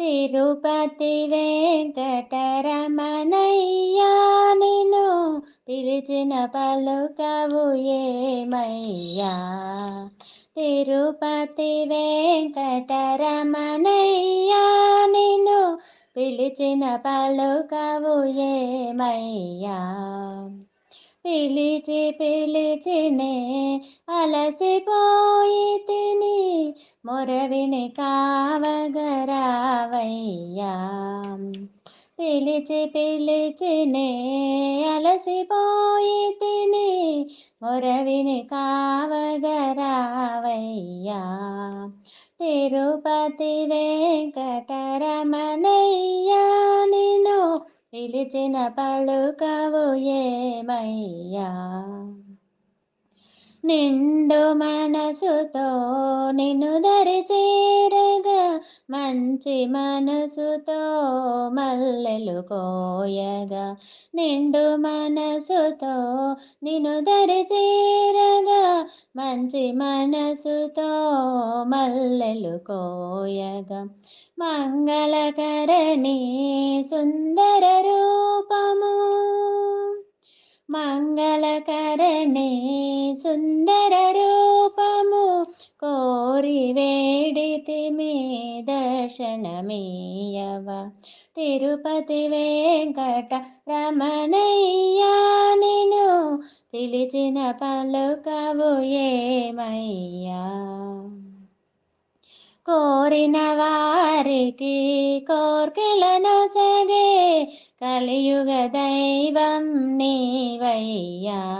తిరుపతి వెంకటరమణయ్యా నిను పిలిచిన పలుకవు ఏమయ్యా? తిరుపతి వెంకటరమణయ్యా నిను పిలిచిన పలుకవు ఏమయ్యా? పిలిచి పిలిచినే అలసిపోయి తిని మొరవిని కావగరావయ్యా. పిలిచి పిలిచినే అలసిపోయి తిని మొరవిని కావగరావయ్యా. తిరుపతి వెంకటరమణయ్యా నిన్ను పిలిచిన పలుకవు ఏమయ్యా. నిండు మనసుతో నిన్ను దరి చేరగా మంచి మనసుతో మల్లెలు కోయగా. నిండు మనసుతో నిన్ను దరి చేరగా మంచి మనసుతో మల్లెలు కోయగా. మంగళకరణి సుందర రూపము మంగళకరణే సుందర రూపము. కోరి వేడితిమి దర్శనమీయవ. తిరుపతి వెంకట రమణయ్యా నిను పిలిచిన పలుకవు ఏమయ్యా. కోరిన వారికి కోర్కెలను సగే కలియుగ దైవం నీవయ్యా.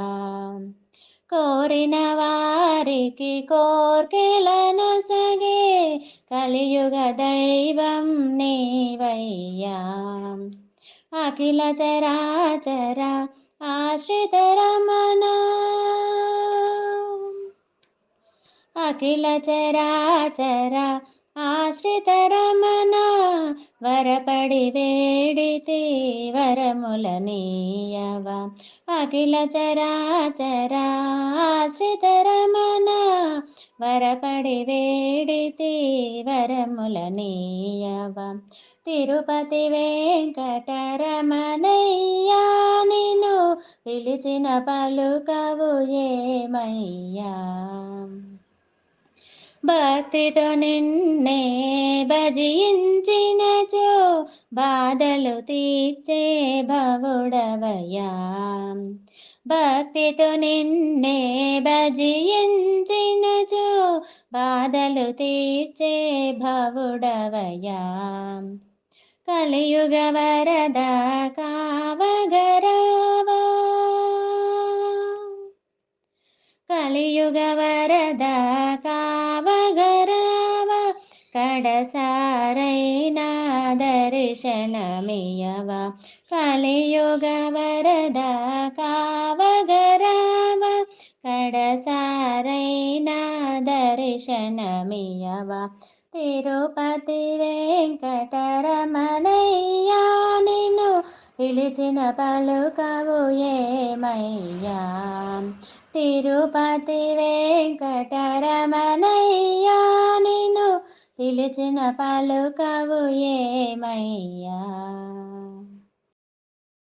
కోరిన వారికి కోర్కెలను సగే కలియుగ దైవం నీవయ్యా. అఖిల చరాచర ఆశ్రిత రమణ. అఖిల చరాచర ఆశ్రిత రమణ. వరపడి వేడితే వరముల నీయవ. అఖిల చరాచరాశ్రితరమణ వరపడి వేడితే వరముల నీయవ. తిరుపతి వెంకటరమణయ్యా నిను పిలిచిన పలుకవు ఏమయ్యా. భక్తితో నిన్నే భజించ బాధలు తీర్చే భవుడవయా భక్తితో నిన్నే భజించినచో బాధలు తీర్చే భవుడవయా కలియుగ వరద కావగరావా. కలియుగ వరదా కడసారైన దర్శనమియవ. కలియుగ వరద కావగరావ. కడసారైన దర్శనమియవ. తిరుపతి వెంకటరమణయ్యా నిన్ను పిలిచిన పలుకవు ఏమయ్యా? తిరుపతి వెంకటరమణయ్యా పిలిచిన పలుకవు ఏమయ్యా?